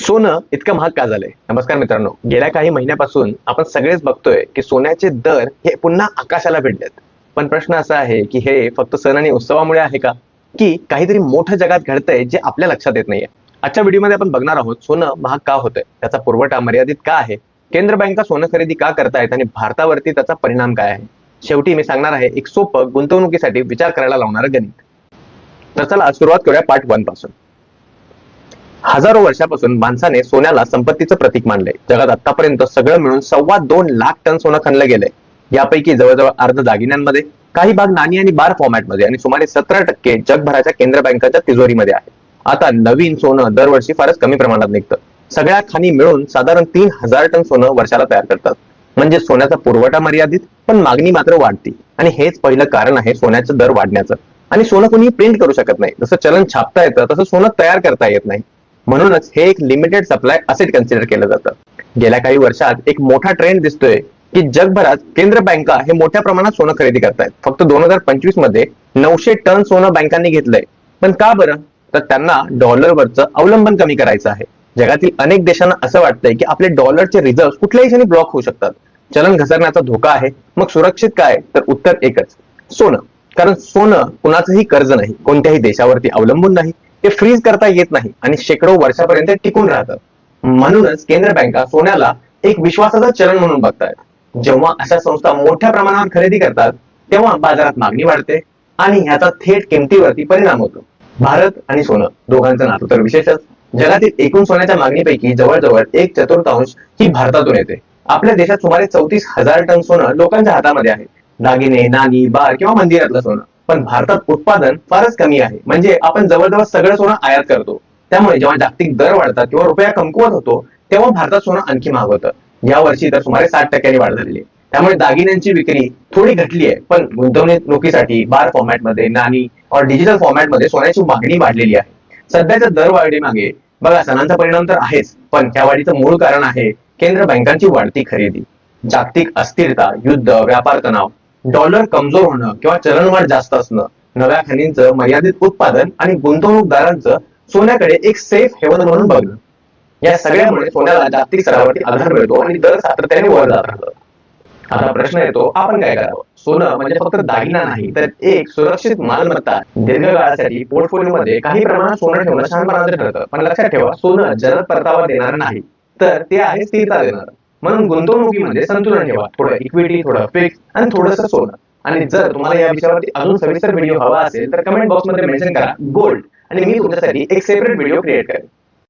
सोनं इतकं महाग का झालंय? नमस्कार मित्रांनो. गेल्या काही महिन्यापासून आपण सगळेच बघतोय की सोन्याचे दर हे पुन्हा आकाशाला भेटलेत पण प्रश्न असा आहे की हे फक्त सण आणि उत्सवामुळे आहे का? की काहीतरी मोठं जगात घडतंय जे आपल्या लक्षात येत नाहीये. आजच्या व्हिडिओमध्ये आपण बघणार आहोत सोनं महाग का होतंय? त्याचा पुरवठा मर्यादित का आहे? केंद्र बँका सोनं खरेदी का करतायत आणि भारतावरती त्याचा परिणाम काय आहे? शेवटी मी सांगणार आहे एक सोपं गुंतवणुकीसाठी विचार करायला लावणारं गणित. तर चला सुरुवात करूया पार्ट वनपासून. हजारो वर्षापासून माणसाने सोन्याला संपत्तीचं प्रतीक मानलंय. जगात आतापर्यंत सगळं मिळून सव्वा दोन लाख टन सोनं खणलं गेलंय. यापैकी जवळजवळ अर्ध दागिन्यांमध्ये काही भाग नाणी आणि बार फॉर्मॅटमध्ये आणि सुमारे सतरा टक्के जगभराच्या केंद्र बँकाच्या तिजोरीमध्ये आहे. आता नवीन सोनं दरवर्षी फारच कमी प्रमाणात निघतं. सगळ्या खाणी मिळून साधारण तीन हजार टन सोनं वर्षाला तयार करतात. म्हणजे सोन्याचा पुरवठा मर्यादित पण मागणी मात्र वाढती. आणि हेच पहिलं कारण आहे सोन्याचं दर वाढण्याचं. आणि सोनं कोणी प्रिंट करू शकत नाही. जसं चलन छापता येतं तसं सोनं तयार करता येत नाही. म्हणूनच हे एक लिमिटेड सप्लाय असेट कन्सिडर केलं जातं. गेल्या काही वर्षात एक मोठा ट्रेंड दिसतोय की जगभरात केंद्र बँका हे मोठ्या प्रमाणात सोनं खरेदी करतायत. फक्त दोन हजार पंचवीसमध्ये नऊशे टन सोनं बँकांनी घेतलंय. पण का बरं? तर त्यांना डॉलरवरचं अवलंबन कमी करायचं आहे. जगातील अनेक देशांना असं वाटतंय की आपले डॉलरचे रिझर्व कुठल्याही क्षणी ब्लॉक होऊ शकतात. चलन घसरण्याचा धोका आहे. मग सुरक्षित काय? तर उत्तर एकच. सोनं. कारण सोनं कुणाचंही कर्ज नाही. कोणत्याही देशावरती अवलंबून नाही. ते फ्रीज करता येत नाही आणि शेकडो वर्षापर्यंत टिकून राहतं म्हणूनच केंद्र बँका सोन्याला एक विश्वासाचं चलन म्हणून बघतायत. जेव्हा अशा संस्था मोठ्या प्रमाणावर खरेदी करतात तेव्हा बाजारात मागणी वाढते आणि ह्याचा थेट किमतीवरती परिणाम होतो. भारत आणि सोनं दोघांचं नातं तर विशेषच. जगातील एकूण सोन्याच्या मागणीपैकी जवळजवळ एक चतुर्थांश ही भारतातून येते. आपल्या देशात सुमारे चौतीस हजार टन सोनं लोकांच्या हातामध्ये आहे. दागिने नाणी बार किंवा मंदिरातलं सोनं. पण भारतात उत्पादन फारच कमी आहे. म्हणजे आपण जवळजवळ सगळं सोनं आयात करतो. त्यामुळे जेव्हा जागतिक दर वाढतात किंवा रुपया कमकुवत होतो तेव्हा भारतात सोनं आणखी महाग होतं. या वर्षी तर सुमारे साठ टक्क्यांनी वाढ झालेली आहे. त्यामुळे दागिन्यांची विक्री थोडी घटली आहे पण गुंतवणुकीसाठी बार फॉर्मॅटमध्ये नाणी और डिजिटल फॉर्मॅटमध्ये सोन्याची मागणी वाढलेली आहे. सध्याच्या दरवाढीमागे बघा सणांचा परिणाम तर आहेच पण त्या वाढीचं मूळ कारण आहे केंद्र बँकांची वाढती खरेदी. जागतिक अस्थिरता युद्ध व्यापार तणाव डॉलर कमजोर होणं किंवा चलनवाढ जास्त असणं नव्या खनिंचं मर्यादित उत्पादन आणि गुंतवणूकदारांचं सोन्याकडे एक सेफ हेवन म्हणून बघणं. या सगळ्यामुळे सोन्याला जागतिक स्तरावरती आधार मिळतो आणि दर सातत्याने वर जात आता प्रश्न येतो आपण काय करावं? सोनं म्हणजे फक्त दागिना नाही तर एक सुरक्षित मालमत्ता दीर्घकाळासाठी पोर्टफोलिओ मध्ये काही प्रमाणात सोनं ठेवणं शहाणपणाचं ठरतं. पण लक्षात ठेवा सोनं जलद परतावा देणार नाही. तर ते आहे स्थिरता देणार. म्हणून गुंतवणुकीमध्ये संतुलन ठेवा. थोडं इक्विटी थोडं फिक्स आणि थोडंसं सोनं. आणि जर तुम्हाला या विषयावरती अजून सविस्तर व्हिडिओ हवा असेल तर कमेंट बॉक्समध्ये मेन्शन करा गोल्ड आणि मी तुमच्यासाठी एक सेपरेट व्हिडिओ क्रिएट करेन.